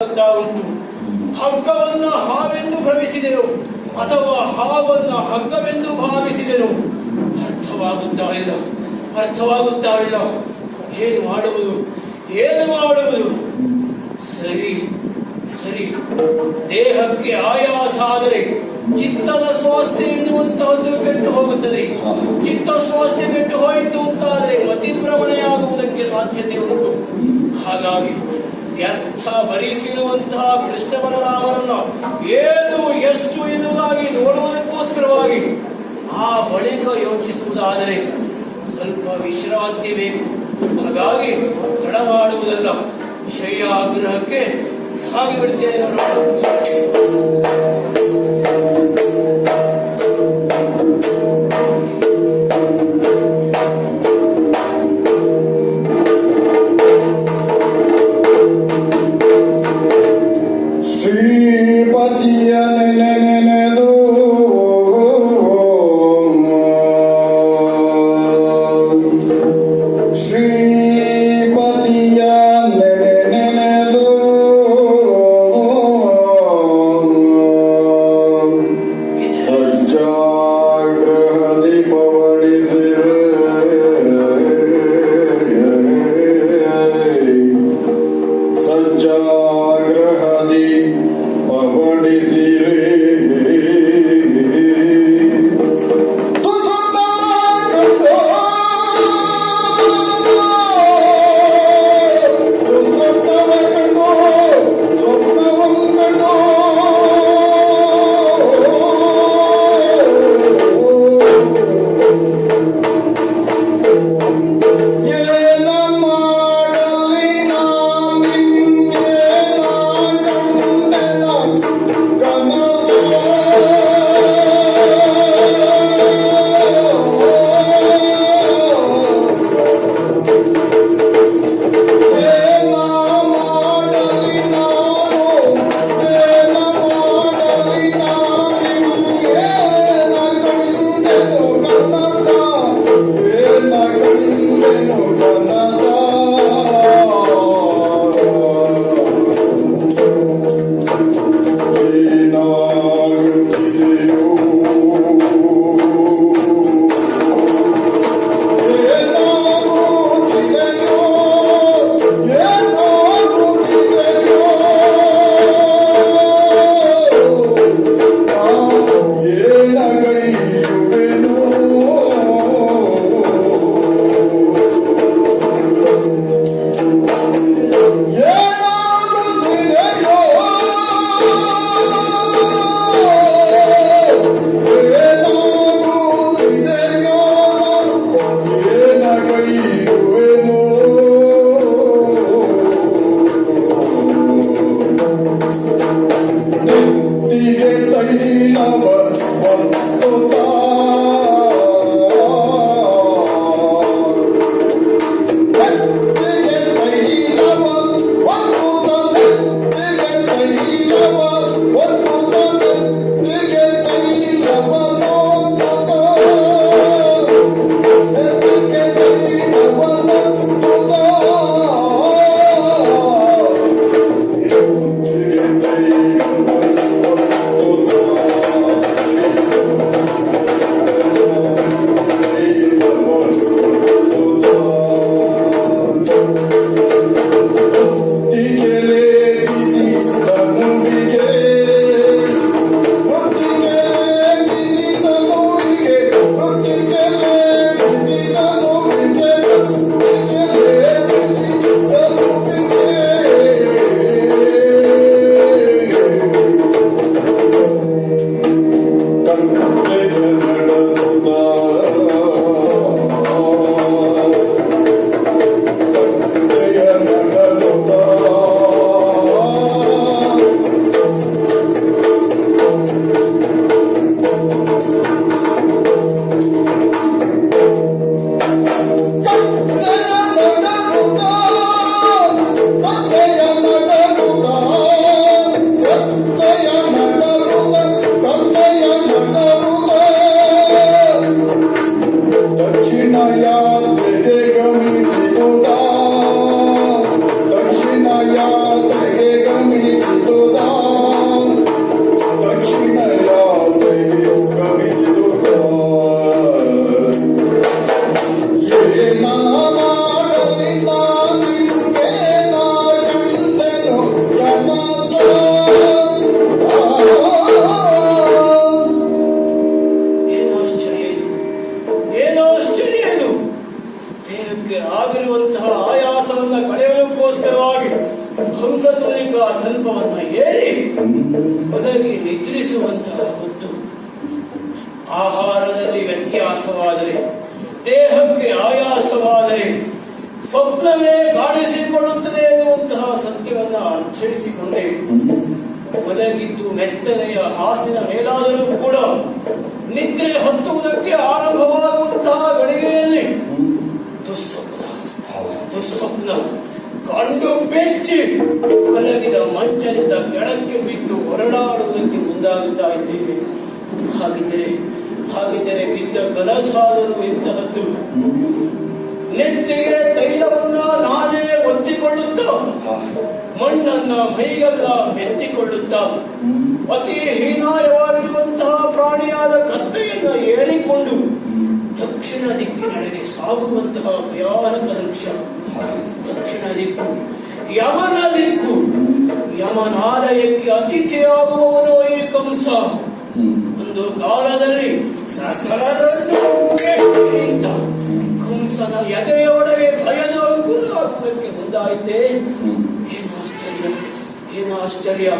ಉಂಟು ಹಗ್ಗವನ್ನ ಹಾವೆಂದು ಭ್ರಮಿಸಿದೆನು ಅಥವಾ ಹಾವನ್ನ ಹಗ್ಗವೆಂದು ಭಾವಿಸಿದೆನು? ಅರ್ಥವಾಗುತ್ತಾ ಇಲ್ಲ ಅರ್ಥವಾಗುತ್ತಾ ಇಲ್ಲ ಏನು ಮಾಡುವುದು? ಏನು ಮಾಡುವುದು? ಸರಿ ಸರಿ. ದೇಹಕ್ಕೆ ಆಯಾಸ ಆದರೆ ಚಿತ್ತದ ಸ್ವಾಸ್ಥ್ಯ ಎನ್ನುವಂತಹದ್ದು ಕೆಟ್ಟು ಹೋಗುತ್ತದೆ. ಚಿತ್ತ ಸ್ವಾಸ್ಥ್ಯ ಕೆಟ್ಟು ಹೋಯಿತು ಅಂತಾದರೆ ಮತಿಭ್ರಮಣೆಯಾಗುವುದಕ್ಕೆ ಸಾಧ್ಯತೆ ಉಂಟು ಹಾಗಾಗಿ ವ್ಯರ್ಥ ಭರಿಸಿರುವಂತಹ ಕೃಷ್ಣ ಬಲರಾಮನನ್ನು ಏನು ಎಷ್ಟು ಎನ್ನುವುದಾಗಿ ನೋಡುವುದಕ್ಕೋಸ್ಕರವಾಗಿ ಆ ಬಳಿಕ ಯೋಚಿಸುವುದಾದರೆ ಸ್ವಲ್ಪ ವಿಶ್ರಾಂತಿ ಬೇಕು. ಹಾಗಾಗಿ ತಡವಾಡುವುದಲ್ಲ. ಶಯ್ಯ ಆಗ್ರಹಕ್ಕೆ ಸಾಗಿಬಿಡ್ತೇನೆ. ನೋಡೋಣ ಆಗಿರುವಂತಹ ಆಯಾಸವನ್ನು ಕಳೆಯೋದಕ್ಕೋಸ್ಕರವಾಗಿ ಹಂಸತೂಲಿಕ ತಲ್ಪವನ್ನು ಏರಿ ಒದಗಿ ನಿದ್ರಿಸುವಂತಹ ಹೊತ್ತು. ಆಹಾರದಲ್ಲಿ ವ್ಯತ್ಯಾಸವಾದರೆ, ದೇಹಕ್ಕೆ ಆಯಾಸವಾದರೆ ಸ್ವಪ್ನವೇ ಕಾಣಿಸಿಕೊಳ್ಳುತ್ತದೆ ಎನ್ನುವಂತಹ ಸತ್ಯವನ್ನು ಅರ್ಥೈಸಿಕೊಂಡೆ. ಒದಗಿದ್ದು ಮೆತ್ತನೆಯ ಹಾಸಿನ ಮೇಲಾದರೂ ಕೂಡ ನಿದ್ರೆ ಹತ್ತುವುದಕ್ಕೆ ಆರಂಭವಾಗುವಂತಹ ಗಳಿಗೆ ಕಂಡು ಬೆಚ್ಚಿ ಮಲಗಿದ ಮಂಚದಿಂದ ಕೆಳಕ್ಕೆ ಬಿದ್ದು ಹೊರಡಾಡುವುದಕ್ಕೆ ಮುಂದಾಗುತ್ತಾ ಇದ್ದೀವಿ. ಹಾಗಿದ್ದರೆ ಹಾಗಿದ್ದರೆ ಬಿದ್ದ ಕನಸಾದರೂ ಇಂತಹದ್ದು ನೆತ್ತಿಗೆ ತೈಲವನ್ನ ನಾನೇ ಒತ್ತಿಕೊಳ್ಳುತ್ತಾ ಮಣ್ಣನ್ನ ಮೈಗಲ್ಲ ಎತ್ತಿಕೊಳ್ಳುತ್ತಾ ಅತಿ ಹೀನಾಯವಾಗಿರುವಂತಹ ಪ್ರಾಣಿಯಾದ ಕತ್ತೆಯನ್ನ ಏರಿಕೊಂಡು ದಕ್ಷಿಣ ದಿಕ್ಕಿನೆಡೆಗೆ ಸಾಗುವಂತಹ ಭಯಾನಕ ದೃಶ್ಯ. ದಕ್ಷಿಣ ದಿಕ್ಕು ಯಮನ ದಿಕ್ಕು ಯಮನಾಲಯಕ್ಕೆ ಅತಿಥಿಯಾಗುವವನು ಈ ಕಂಸ ಒಂದು ಕಾಲದಲ್ಲಿ ಕಂಸನ ಎದೆಯೊಳಗೆ ಭಯದ ಅಂಕುರ ಹಾಕುವುದಕ್ಕೆ ಮುಂದಾಯಿತೆ? ಏನು ಆಶ್ಚರ್ಯ? ಏನು ಆಶ್ಚರ್ಯ?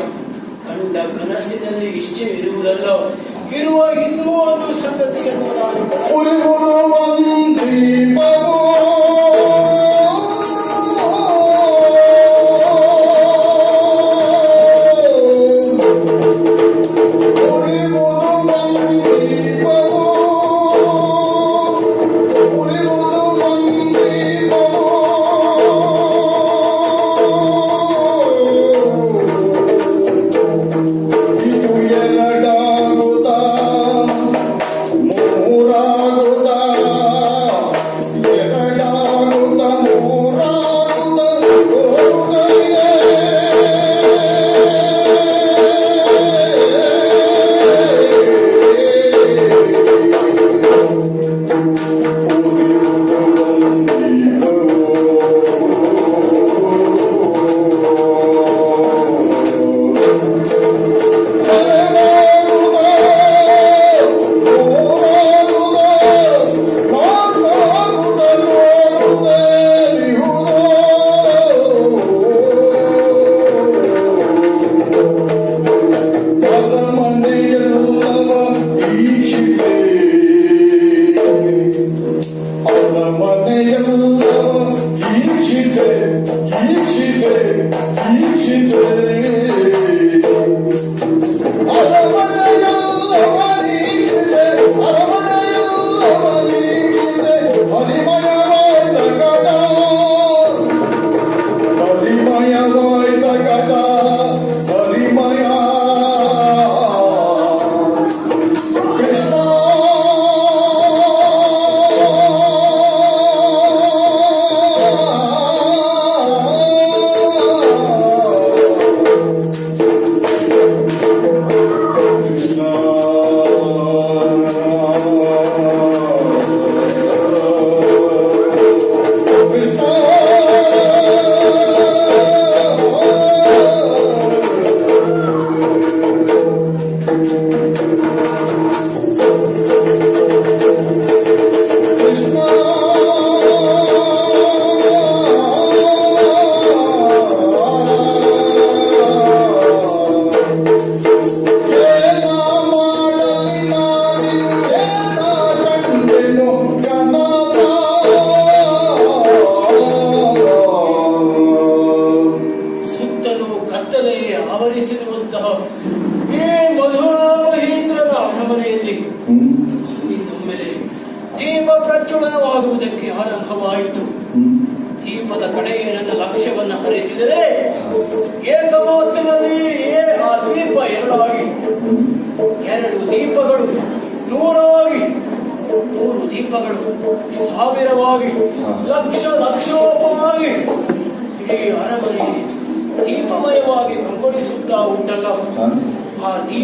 ಕಂಡ ಕನಸಿನಲ್ಲಿ ಇಷ್ಟೇ ಇರುವುದಲ್ಲ. ಇರುವ ಇನ್ನೂ ಒಂದು ಸಂಗತಿಯನ್ನು ನಾನು ದೀಪಗಳು ನೂರಾಗಿ ನೂರು ದೀಪಗಳು ಸಾವಿರವಾಗಿ ಲಕ್ಷ ಲಕ್ಷೋಪವಾಗಿ ಇಡೀ ಅರಮನೆ ದೀಪಮಯವಾಗಿ ಕಂಗೊಳಿಸುತ್ತಾ ಉಂಟಲ್ಲ ಆ ದೀಪ